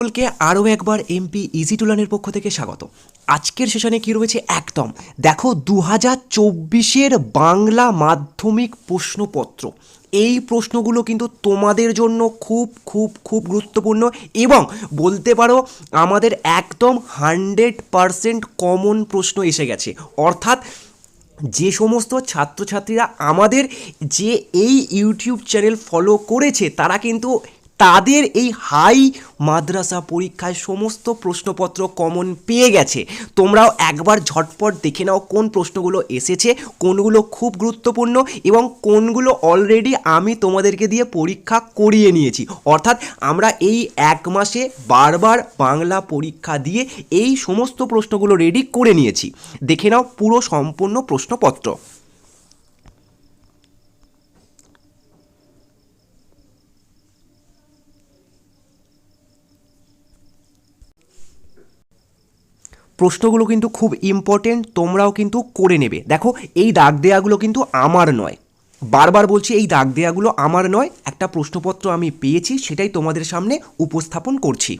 সকলকে আরও একবার এমপি ইজি টুলানের পক্ষ থেকে স্বাগত। আজকের সেশনে কী রয়েছে? একদম। দেখো দু হাজার চব্বিশের বাংলা মাধ্যমিক প্রশ্নপত্র। এই প্রশ্নগুলো কিন্তু তোমাদের জন্য খুব খুব খুব গুরুত্বপূর্ণ এবং বলতে পারো আমাদের একদম হান্ড্রেড পারসেন্ট কমন প্রশ্ন এসে গেছে। অর্থাৎ যে সমস্ত ছাত্রছাত্রীরা আমাদের যে এই ইউটিউব চ্যানেল ফলো করেছে, তারা কিন্তু তাদের এই হাই মাদ্রাসা পরীক্ষায় সমস্ত প্রশ্নপত্র কমন পেয়ে গেছে। তোমরাও একবার ঝটপট দেখে নাও কোন প্রশ্নগুলো এসেছে, কোনগুলো খুব গুরুত্বপূর্ণ এবং কোনগুলো অলরেডি আমি তোমাদেরকে দিয়ে পরীক্ষা করিয়ে নিয়েছি। অর্থাৎ আমরা এই এক মাসে বারবার বাংলা পরীক্ষা দিয়ে এই সমস্ত প্রশ্নগুলো রেডি করে নিয়েছি। দেখে নাও পুরো সম্পূর্ণ প্রশ্নপত্র। প্রশ্নগুলো কিন্তু খুব ইম্পর্টেন্ট তোমরাও কিন্তু করে নেবে। দেখো, এই দাগ দেয়াগুলো কিন্তু আমার নয়। বারবার বলছি, এই দাগ দেয়াগুলো আমার নয়। একটা প্রশ্নপত্র আমি পেয়েছি, সেটাই তোমাদের সামনে উপস্থাপন করছি।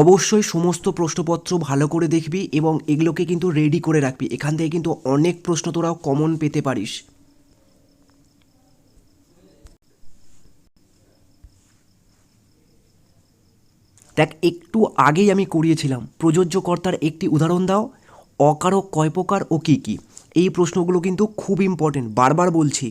অবশ্যই সমস্ত প্রশ্নপত্র ভালো করে দেখবি এবং এগুলোকে কিন্তু রেডি করে রাখবি। এখান থেকে কিন্তু অনেক প্রশ্ন তোরাও কমন পেতে পারিস। দেখ, একটু আগেই আমি করিয়েছিলাম। প্রযোজ্য কর্তার একটি উদাহরণ দাও। অকারক, কয় প্রকার ও কী কী? এই প্রশ্নগুলো কিন্তু খুব ইম্পর্টেন্ট বারবার বলছি।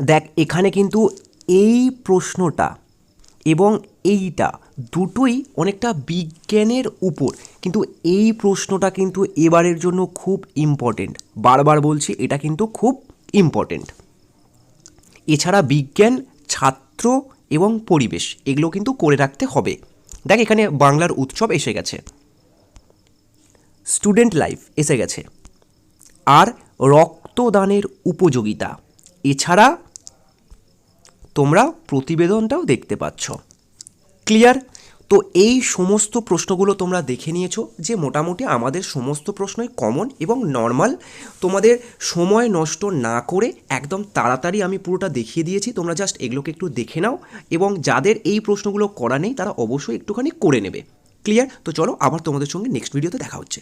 দেখ, এখানে কিন্তু এই প্রশ্নটা এবং এইটা দুটোই অনেকটা বিজ্ঞানের উপর। কিন্তু এই প্রশ্নটা কিন্তু এবারের জন্য খুব ইম্পর্টেন্ট বারবার বলছি, এটা কিন্তু খুব ইম্পর্টেন্ট এছাড়া বিজ্ঞান, ছাত্র এবং পরিবেশ, এগুলো কিন্তু করে রাখতে হবে। দেখ, এখানে বাংলার উৎসব এসে গেছে। স্টুডেন্ট লাইফ এসে গেছে। আর রক্তদানের উপযোগিতা। এছাড়া তোমরা প্রতিবেদনটাও দেখতে পাচ্ছ। ক্লিয়ার? তো এই সমস্ত প্রশ্নগুলো তোমরা দেখে নিয়েছো যে মোটামুটি আমাদের সমস্ত প্রশ্নই কমন এবং নর্মাল। তোমাদের সময় নষ্ট না করে একদম তাড়াতাড়ি আমি পুরোটা দেখিয়ে দিয়েছি, তোমরা জাস্ট এগুলোকে একটু দেখে নাও এবং যাদের এই প্রশ্নগুলো করা নেই তারা অবশ্যই একটুখানি করে নেবে। ক্লিয়ার? তো চলো আবার তোমাদের সঙ্গে নেক্সট ভিডিওতে দেখা হচ্ছে।